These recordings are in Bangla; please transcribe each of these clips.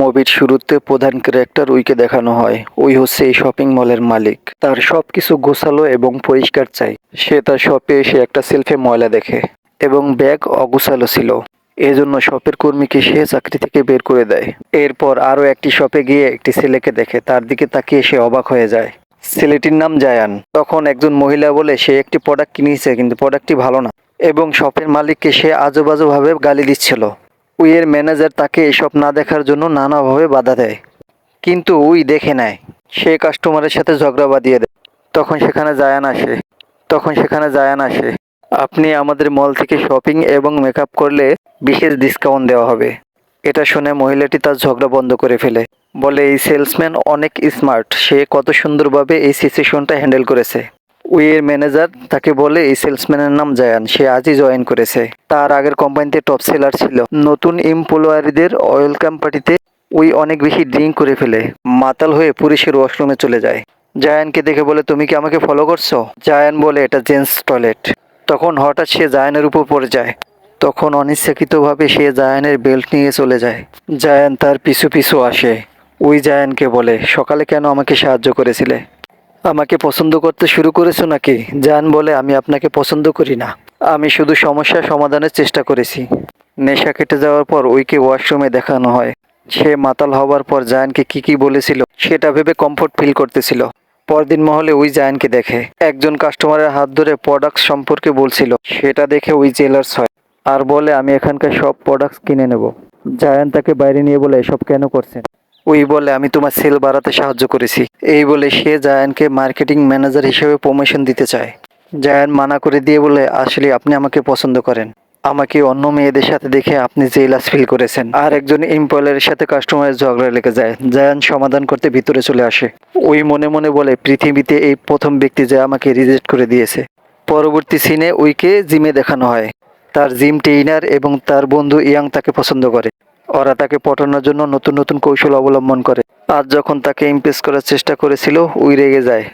মুভির শুরুতে প্রধান ক্যারেক্টার উইকে দেখানো হয়। ওই হচ্ছে এই শপিং মলের মালিক। তার সব কিছু গোছালো এবং পরিষ্কার চাই। সে তার শপে এসে একটা সেলফে ময়লা দেখে এবং ব্যাগ অগোছালো ছিল। এজন্য শপের কর্মীকে সে চাকরি থেকে বের করে দেয়। এরপর আরও একটি শপে গিয়ে একটি ছেলেকে দেখে। তার দিকে তাকিয়ে সে অবাক হয়ে যায়। ছেলেটির নাম জায়ান। তখন একজন মহিলা বলে, সে একটি প্রোডাক্ট কিনেছে, কিন্তু প্রোডাক্টটি ভালো না। এবং শপের মালিককে সে আজোবাজোভাবে গালি দিচ্ছিল। উইয়ের ম্যানেজার তাকে এসব না দেখার জন্য নানাভাবে বাধা দেয়। কিন্তু উই দেখে নেয়। সে কাস্টমারের সাথে ঝগড়া বাঁধিয়ে দেয়। তখন সেখানে জায়ান আসে। তখন সেখানে জায়ান আসে। আপনি আমাদের মল থেকে শপিং এবং মেকআপ করলে বিশেষ ডিসকাউন্ট দেওয়া হবে। এটা শুনে মহিলাটি তার ঝগড়া বন্ধ করে ফেলে। বলে, এই সেলসম্যান অনেক স্মার্ট। সে কত সুন্দরভাবে এই সিচুয়েশনটা হ্যান্ডেল করেছে। উইয়ের ম্যানেজার তাকে বলে এই সেলসম্যানের নাম জায়ান। সে আজই জয়েন করেছে। তার আগের কোম্পানিতে টপ সেলার ছিল। নতুন এমপ্লয়ারিদের ওয়েলকাম পার্টিতে উই অনেক বেশি ড্রিঙ্ক করে ফেলে। মাতাল হয়ে পুলিশের ওয়াশরুমে চলে যায়। জায়ানকে দেখে বলে, তুমি কি আমাকে ফলো করছ? জায়ান বলে, এটা জেন্টস টয়লেট তখন হঠাৎ সে জায়ানের উপর পড়ে যায়। তখন অনিচ্ছাকৃতভাবে সে জায়ানের বেল্ট নিয়ে চলে যায়। জায়ান তার পিছু পিছু আসে। ওই জায়ানকে বলে, সকালে কেন আমাকে সাহায্য করেছিলে? আমাকে পছন্দ করতে শুরু করেছ নাকি? জায়ান বলে আমি আপনাকে পছন্দ করি না। আমি শুধু সমস্যা সমাধানের চেষ্টা করেছি। নেশা কেটে যাওয়ার পর ওইকে ওয়াশরুমে দেখানো হয়। সে মাতাল হওয়ার পর জায়ানকে কি কি বলেছিল, সেটা ভেবে কমফোর্ট ফিল করতেছিল। পরদিন মহলে ওই জায়ানকে দেখে। একজন কাস্টমারের হাত ধরে প্রোডাক্ট সম্পর্কে বলছিল, সেটা দেখে ওই জেলার্স হয়। আর বলে, আমি এখানকার সব প্রোডাক্টস কিনে নেব। জায়ান তাকে বাইরে নিয়ে বলে, এসব কেন করছেন? ওই বলে, আমি তোমার সেল বাড়াতে সাহায্য করেছি। এই বলে সে জায়ানকে মার্কেটিং ম্যানেজার হিসেবে প্রমোশন দিতে চায়। জায়ান মানা করে দিয়ে বলে, আসলে আপনি আমাকে পছন্দ করেন। আমাকে অন্য মেয়েদের সাথে দেখে আপনি জেলাস ফিল করেছেন। আর একজন এমপ্লয়ারের সাথে কাস্টমারের ঝগড়া লেগে যায়। জায়ান সমাধান করতে ভিতরে চলে আসে। ওই মনে মনে বলে, পৃথিবীতে এই প্রথম ব্যক্তি যে আমাকে রিজেক্ট করে দিয়েছে। পরবর্তী সিনে উইকে জিমে দেখানো হয়। তার জিম ট্রেইনার এবং তার বন্ধু ইয়াং তাকে পছন্দ করে। ওরা তাকে পটানোর জন্য নতুন নতুন কৌশল অবলম্বন করে। আজ যখন তাকে ইমপ্রেস করার চেষ্টা করেছিল উই রেগে যায়।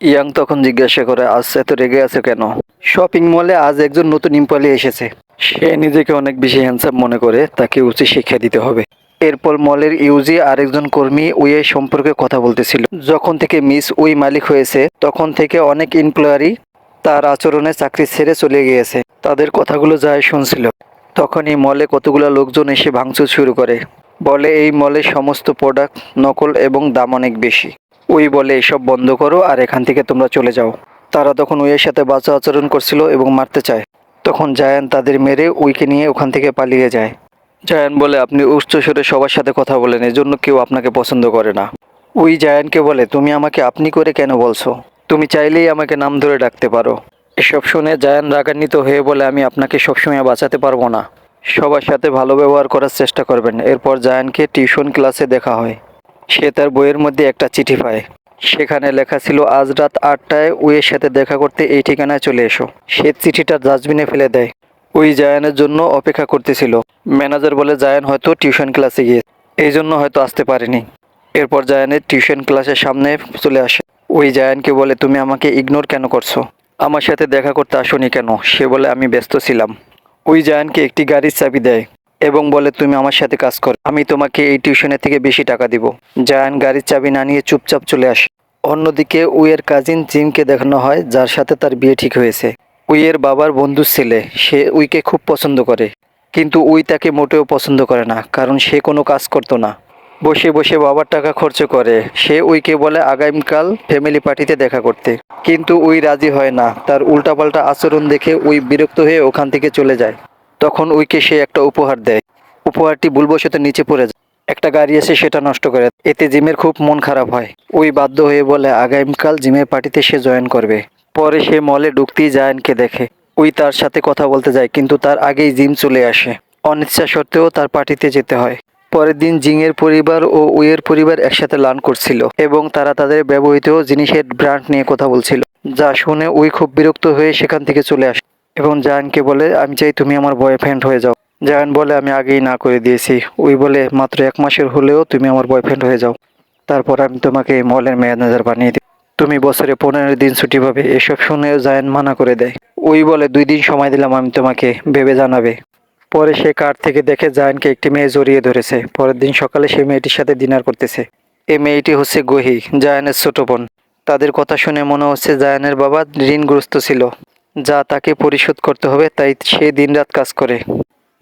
ইয়াং তখন জিজ্ঞাসা করে, আজ এত রেগে আছে কেন? শপিং মলে আজ একজন নতুন ইম্পলি এসেছে। সে নিজেকে অনেক বেশি হ্যান্ডসাম মনে করে, তাকে উচিত শিক্ষা দিতে হবে। এরপর মলের ইউজি আরেকজন কর্মী উইয়ে সম্পর্কে কথা বলতেছিল। যখন থেকে মিস উই মালিক হয়েছে, তখন থেকে অনেক এমপ্লয়ারি তার আচরণে চাকরি ছেড়ে চলে গিয়েছে। তাদের কথাগুলো যায় শুনছিল। তখনই মলে কতগুলো লোকজন এসে ভাঙচুর শুরু করে। বলে, এই মলে সমস্ত প্রোডাক্ট নকল এবং দাম অনেক বেশি। ওই বলে, এসব বন্ধ করো আর এখান থেকে তোমরা চলে যাও। তারা তখন উইয়ের সাথে বাচ্চা আচরণ করছিল এবং মারতে চায়। তখন জায়ান তাদের মেরে উইকে নিয়ে ওখান থেকে পালিয়ে যায়। জায়ান বলে, আপনি উচ্চ সুরে সবার সাথে কথা বলেন, এজন্য কেউ আপনাকে পছন্দ করে না। উই জায়ানকে বলে, তুমি আমাকে আপনি করে কেন বলছো? তুমি চাইলেই আমাকে নাম ধরে ডাকতে পারো। এসব শুনে জায়ান রাগান্বিত হয়ে বলে, আমি আপনাকে সবসময় বাঁচাতে পারব না। সবার সাথে ভালো ব্যবহার করার চেষ্টা করবেন। এরপর জায়ানকে টিউশন ক্লাসে দেখা হয়। সে তার বইয়ের মধ্যে একটা চিঠি পায়। সেখানে লেখা ছিল, আজ রাত আটটায় উইয়ের সাথে দেখা করতে এই ঠিকানায় চলে এসো। সে চিঠিটা ডাস্টবিনে ফেলে দেয়। ওই জায়ানের জন্য অপেক্ষা করতেছিল। ম্যানেজার বলে, জায়ান হয়তো টিউশন ক্লাসে গিয়ে, এই জন্য হয়তো আসতে পারেনি। এরপর জায়ানের টিউশন ক্লাসের সামনে চলে আসে। ওই জায়ানকে বলে, তুমি আমাকে ইগনোর কেন করছ? আমার সাথে দেখা করতে আসনি কেন? সে বলে, আমি ব্যস্ত ছিলাম। ওই জায়ানকে একটি গাড়ির চাবি দেয় এবং বলে, তুমি আমার সাথে কাজ কর। আমি তোমাকে এই টিউশনের থেকে বেশি টাকা দিব। জায়ান গাড়ির চাবি না নিয়ে চুপচাপ চলে আসে। অন্যদিকে উইয়ের কাজিন জিমকে দেখানো হয়, যার সাথে তার বিয়ে ঠিক হয়েছে। উইয়ের বাবার বন্ধুর ছেলে, সে উইকে খুব পছন্দ করে। কিন্তু উই তাকে মোটেও পছন্দ করে না, কারণ সে কোনো কাজ করতো না। বসে বসে বাবার টাকা খরচ করে। সে উইকে বলে, আগামীকাল ফ্যামিলি পার্টিতে দেখা করতে। কিন্তু উই রাজি হয় না। তার উল্টাপাল্টা আচরণ দেখে উই বিরক্ত হয়ে ওখান থেকে চলে যায়। তখন উইকে সে একটা উপহার দেয়। উপহারটি ভুলবশত নিচে পড়ে যায়। একটা গাড়ি এসে সেটা নষ্ট করে। এতে জিমের খুব মন খারাপ হয়। ওই বাধ্য হয়ে বলে, আগামীকাল জিমের পার্টিতে সে জয়েন করবে। পরে সে মলে ঢুকতেই জায়ানকে দেখে। ওই তার সাথে কথা বলতে যায়, কিন্তু তার আগেই জিম চলে আসে। অনিচ্ছা সত্ত্বেও তার পার্টিতে যেতে হয়। পরের দিন জিংয়ের পরিবার ও উইয়ের পরিবার একসাথে লান করছিল এবং তারা তাদের ব্যবহৃত জিনিসের ব্র্যান্ড নিয়ে কথা বলছিল, যা শুনে উই খুব বিরক্ত হয়ে সেখান থেকে চলে আসে এবং জায়ানকে বলে, আমি চাই তুমি আমার বয়ফ্রেন্ড হয়ে যাও। জায়ান বলে, আমি আগেই না করে দিয়েছি। উই বলে, মাত্র এক মাসের হলেও তুমি আমার বয়ফ্রেন্ড হয়ে যাও। তারপর আমি তোমাকে এই মলের ম্যানেজার বানিয়ে দিই তুমি বছরে পনেরো দিন ছুটি পাবে। এসব শুনে জায়ান মানা করে দেয়। ওই বলে, দুই দিন সময় দিলাম, আমি তোমাকে ভেবে জানাবে। পরে সে কার থেকে দেখে জায়ানকে একটি মেয়ে জড়িয়ে ধরেছে। পরের দিন সকালে সে মেয়েটির সাথে ডিনার করতেছে। এই মেয়েটি হচ্ছে গহি, জায়ানের ছোট বোন। তাদের কথা শুনে মনে হচ্ছে জায়ানের বাবা ঋণগ্রস্ত ছিল। যা তাকে পরিশোধ করতে হবে, তাই সে দিনরাত কাজ করে।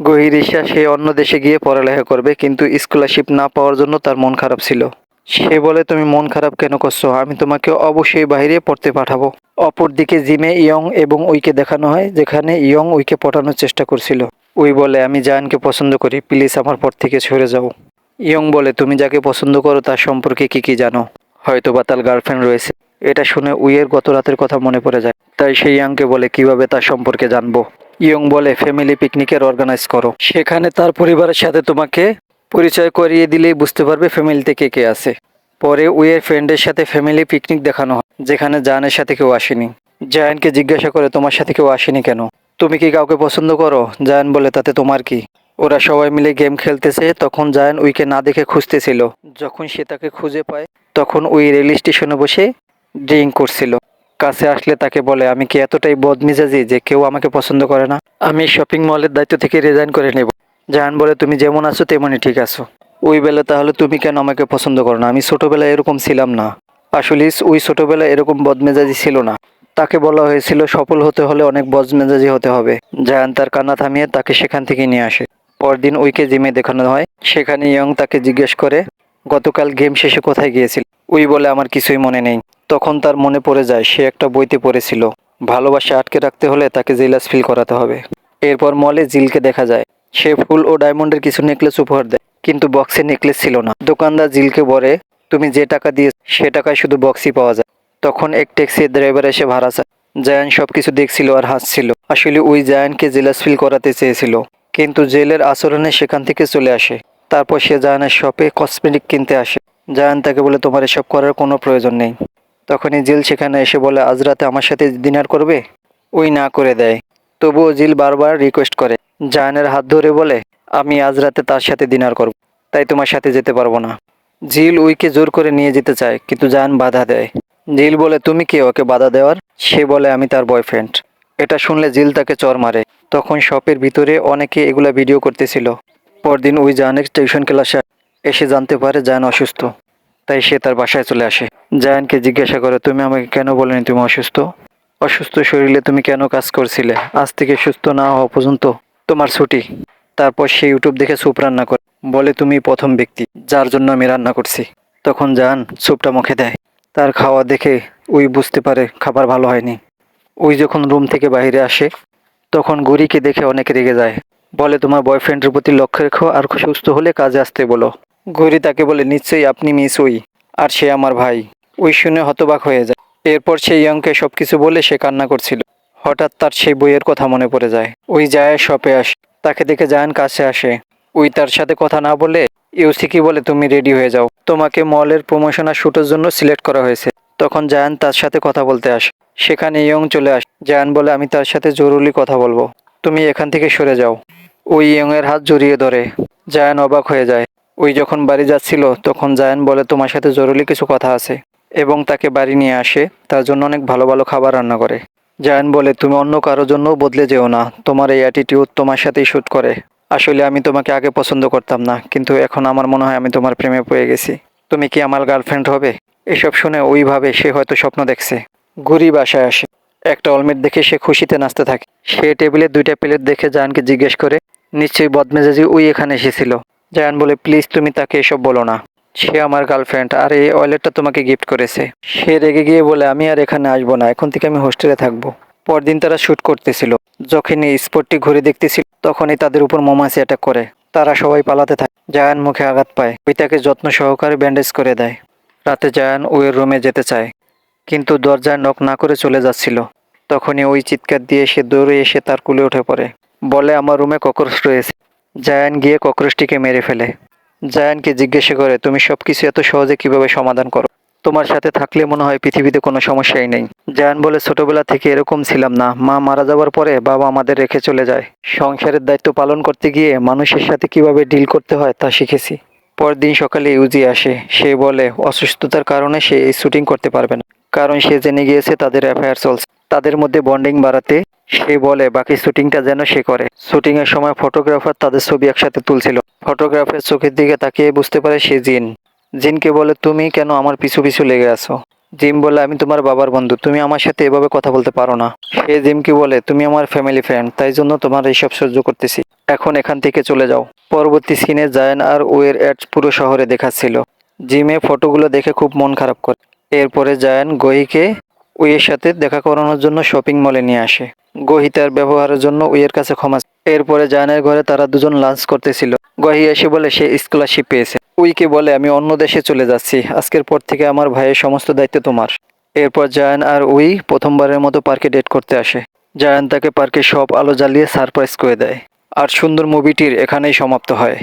গহির ঈশা সে অন্য দেশে গিয়ে পড়ালেখা করবে, কিন্তু স্কলারশিপ না পাওয়ার জন্য তার মন খারাপ ছিল। সে বলে, তুমি মন খারাপ কেন করছ? আমি তোমাকে অবশ্যই বাইরে পড়তে পাঠাবো। অপরদিকে জিমে ইয়ং এবং উইকে দেখানো হয়, যেখানে ইয়ং উইকে পটানোর চেষ্টা করছিল। উই বলে, আমি জায়ানকে পছন্দ করি, প্লিজ আমার পর থেকে সরে যাও। ইয়ং বলে, তুমি যাকে পছন্দ করো তার সম্পর্কে কি কি জানো? হয়তো বা তার গার্লফ্রেন্ড রয়েছে। এটা শুনে উইয়ের গত রাতের কথা মনে পড়ে যায়। তাই সেই ইয়াংকে বলে, কীভাবে তার সম্পর্কে জানব? ইয়ং বলে, ফ্যামিলি পিকনিকের অর্গানাইজ করো। সেখানে তার পরিবারের সাথে তোমাকে পরিচয় করিয়ে দিলেই বুঝতে পারবে ফ্যামিলিতে কে কে আছে। পরে উইয়ের ফ্রেন্ডের সাথে ফ্যামিলি পিকনিক দেখানো হয়, যেখানে জায়ানের সাথে কেউ আসেনি। জায়ানকে জিজ্ঞাসা করে, তোমার সাথে কেউ আসেনি কেন? তুমি কি কাউকে পছন্দ করো? জায়ান বলে, তাতে তোমার কি? ওরা সবাই মিলে গেম খেলতেছে, তখন জায়ান উইকে না দেখে খুঁজতেছিল। যখন সে তাকে খুঁজে পায়, তখন উই রেল স্টেশনে বসে ড্রিঙ্ক করছিল। কাছে আসলে তাকে বলে, আমি কি এতটাই বদমিজাজি যে কেউ আমাকে পছন্দ করে না? আমি শপিং মলের দায়িত্ব থেকে রিজাইন করে নেব। জাহান বলে, তুমি যেমন আছো, তেমনই ঠিক আছো। ওই বেলা, তাহলে তুমি কেন আমাকে পছন্দ করো না? আমি ছোটবেলায় এরকম ছিলাম না। আসলে ওই ছোটবেলায় এরকম বদমেজাজি ছিল না। তাকে বলা হয়েছিল, সফল হতে হলে অনেক বদমেজাজি হতে হবে। জায়ান তার কান্না থামিয়ে তাকে সেখান থেকে নিয়ে আসে। পরদিন উইকে জিমে দেখানো হয়। সেখানে ইয়ং তাকে জিজ্ঞেস করে, গতকাল গেম শেষে কোথায় গিয়েছিল? উই বলে, আমার কিছুই মনে নেই। তখন তার মনে পড়ে যায়, সে একটা বইতে পড়েছিল, ভালোবাসা আটকে রাখতে হলে তাকে জেলাস ফিল করাতে হবে। এরপর মলে জিলকে দেখা যায়। সে ফুল ও ডায়মন্ডের কিছু নেকলেস উপহার দেয়, কিন্তু বক্সে নেকলেস ছিল না। দোকানদার জিলকে বলে, তুমি যে টাকা দিয়ে সে টাকায় শুধু বক্সই পাওয়া যায়। তখন এক ট্যাক্সি ড্রাইভার এসে ভাড়া চায় জায়ান সবকিছু দেখছিল আর হাসছিল। আসলে ওই জায়ানকে জেলাস ফিল করাতে চেয়েছিল, কিন্তু জেলের আচরণে সেখান থেকে চলে আসে। তারপর সে জায়ানের শপে কসমেটিক কিনতে আসে। জায়ান তাকে বলে, তোমার এসব করার কোনো প্রয়োজন নেই। তখনই জিল সেখানে এসে বলে, আজ রাতে আমার সাথে ডিনার করবে? ওই না করে দেয়। তবুও জিল বারবার রিকোয়েস্ট করে। জায়ানের হাত ধরে বলে, আমি আজ রাতে তার সাথে ডিনার করব, তাই তোমার সাথে যেতে পারব না। জিল উইকে জোর করে নিয়ে যেতে চায়, কিন্তু জায়ান বাধা দেয়। জিল বলে, তুমি কে? ওকে বাধা দেওয়ার? সে বলে, আমি তার বয়ফ্রেন্ড এটা শুনলে জিল তাকে চর মারে। তখন শপের ভিতরে অনেকে এগুলা ভিডিও করতেছিল। পরদিন ওই জায়ানের টিউশন ক্লাসে এসে জানতে পারে জায়ান অসুস্থ। তাই সে তার বাসায় চলে আসে। জায়ানকে জিজ্ঞাসা করে, তুমি আমাকে কেন বলেনি তুমি অসুস্থ? অসুস্থ শরীরে তুমি কেন কাজ করছিলে? আজ থেকে সুস্থ না হওয়া পর্যন্ত তোমার ছুটি। তারপর সে ইউটিউব দেখে স্যুপ রান্না করে। বলে, তুমি প্রথম ব্যক্তি যার জন্য আমি রান্না করছি। তখন জান স্যুপটা মুখে দেয়। তার খাওয়া দেখে ওই বুঝতে পারে খাবার ভালো হয়নি। ওই যখন রুম থেকে বাইরে আসে, তখন গরিকে দেখে অনেক রেগে যায়। বলে, তোমার বয়ফ্রেন্ডের প্রতি লক্ষ্য রেখো আর সুস্থ হলে কাজে আসতে বলো গৌরী তাকে বলে, নিশ্চয়ই আপনি মিস ওই, আর সে আমার ভাই ওই শুনে হতবাক হয়ে যায়। এরপর সেই ইয়ংকে সব কিছু বলে সে কান্না করছিল। হঠাৎ তার সেই বইয়ের কথা মনে পড়ে যায়। ওই যায় শপে আসে, তাকে দেখে জায়ান কাছে আসে। ওই তার সাথে কথা না বলে ইউসিকি বলে, তুমি রেডি হয়ে যাও। তোমাকে মলের প্রমোশনাল শ্যুটের জন্য সিলেক্ট করা হয়েছে। তখন জায়ান তার সাথে কথা বলতে আসে। সেখানে ইয়ং চলে আস। জায়ান বলে, আমি তার সাথে জরুরি কথা বলব। তুমি এখান থেকে সরে যাও। ওই ইয়ংয়ের হাত জড়িয়ে ধরে। জায়ান অবাক হয়ে যায়। ওই যখন বাড়ি যাচ্ছিল, তখন জায়ান বলে, তোমার সাথে জরুরি কিছু কথা আছে। এবং তাকে বাড়ি নিয়ে আসে। তার জন্য অনেক ভালো ভালো খাবার রান্না করে। জায়ান বলে, তুমি অন্য কারোর জন্য বদলে যেও না। তোমার এই অ্যাটিটিউড তোমার সাথেই শ্যুট করে। আসলে আমি তোমাকে আগে পছন্দ করতাম না, কিন্তু এখন আমার মনে হয় আমি তোমার প্রেমে পড়ে গেছি। তুমি কি আমার গার্লফ্রেন্ড হবে? এসব শুনে ওইভাবে সে হয়তো স্বপ্ন দেখছে। ঘুরি বাসায় আসে। একটা অলমেট দেখে সে খুশিতে নাচতে থাকে। সে টেবিলে দুইটা প্লেট দেখে জায়ানকে জিজ্ঞেস করে, নিশ্চয়ই বদমেজাজি ওই এখানে এসেছিল? জায়ান বলে, প্লিজ তুমি তাকে এসব বলো না। সে আমার গার্লফ্রেন্ড আর এই ওয়ালেটটা তোমাকে গিফট করেছে। সে রেগে গিয়ে বলে, আমি আর এখানে আসব না, এখন থেকে আমি হোস্টেলে থাকব। পরদিন তারা শ্যুট করতেছিল। যখনই স্পটটি ঘুরে দেখতেছিল, তখনই তাদের উপর মোমাসি অ্যাটাক করে। তারা সবাই পালাতে থাকে। জায়ান মুখে আঘাত পায়। ওই তাকে যত্ন সহকারে ব্যান্ডেজ করে দেয়। রাতে জায়ান ওয়ের রুমে যেতে চায়। কিন্তু দরজায় নক না করে চলে যাচ্ছিল। তখনই ওই চিৎকার দিয়ে সে দৌড়ে এসে তার কুলে উঠে পড়ে। বলে, আমার রুমে ককরোচ রয়েছে। জায়ান গিয়ে ককরোচটিকে মেরে ফেলে। জায়ানকে জিজ্ঞাসা করে, তুমি সব কিছু এত সহজে কীভাবে সমাধান করো? তোমার সাথে থাকলে মনে হয় পৃথিবীতে কোনো সমস্যাই নেই। জায়ান বলে, ছোটবেলা থেকে এরকম ছিলাম না। মা মারা যাওয়ার পরে বাবা আমাদের রেখে চলে যায়। সংসারের দায়িত্ব পালন করতে গিয়ে মানুষের সাথে কীভাবে ডিল করতে হয় তা শিখেছি। পরদিন সকালে ইউজি আসে। সে বলে, অসুস্থতার কারণে সে এই শুটিং করতে পারবে না। কারণ সে জেনে গিয়েছে তাদের অ্যাফায়ার চলছে। তাদের মধ্যে বন্ডিং বাড়াতে সে বলে, বাকি শুটিংটা যেন সে করে। শুটিং এর সময় ফটোগ্রাফার তাদের ছবি একসাথে তুলছিল। ফটোগ্রাফের চোখের দিকে তাকিয়ে বুঝতে পারে সে জিন। জিনকে বলে, তুমি কেন আমার পিছু পিছু লেগে আছো? জিম বলে, আমি তোমার বাবার বন্ধু। তুমি আমার সাথে এভাবে কথা বলতে পারো না। সে জিমকে বলে, তুমি আমার ফ্যামিলি ফ্রেন্ড তাই জন্য তোমার এইসব সহ্য করতেছি। এখন এখান থেকে চলে যাও। পরবর্তী সিনে জায়ান আর ওয়ের অ্যাডস পুরো শহরে দেখাচ্ছিল। জিমে ফটোগুলো দেখে খুব মন খারাপ করে। এরপরে জায়ান গহিকে উইয়ের সাথে দেখা করানোর জন্য শপিং মলে নিয়ে আসে। গহি তার ব্যবহারের জন্য উইয়ের কাছে ক্ষমা এরপরে জায়ানের ঘরে তারা দুজন লাঞ্চ করতেছিল। গহি এসে বলে, সে স্কলারশিপ পেয়েছে। উইকে বলে, আমি অন্য দেশে চলে যাচ্ছি। আজকের পর থেকে আমার ভাইয়ের সমস্ত দায়িত্ব তোমার। এরপর জায়ান আর উই প্রথমবারের মতো পার্কে ডেট করতে আসে। জায়ান তাকে পার্কে সব আলো জ্বালিয়ে সারপ্রাইজ করে দেয়। আর সুন্দর মুভিটির এখানেই সমাপ্ত হয়।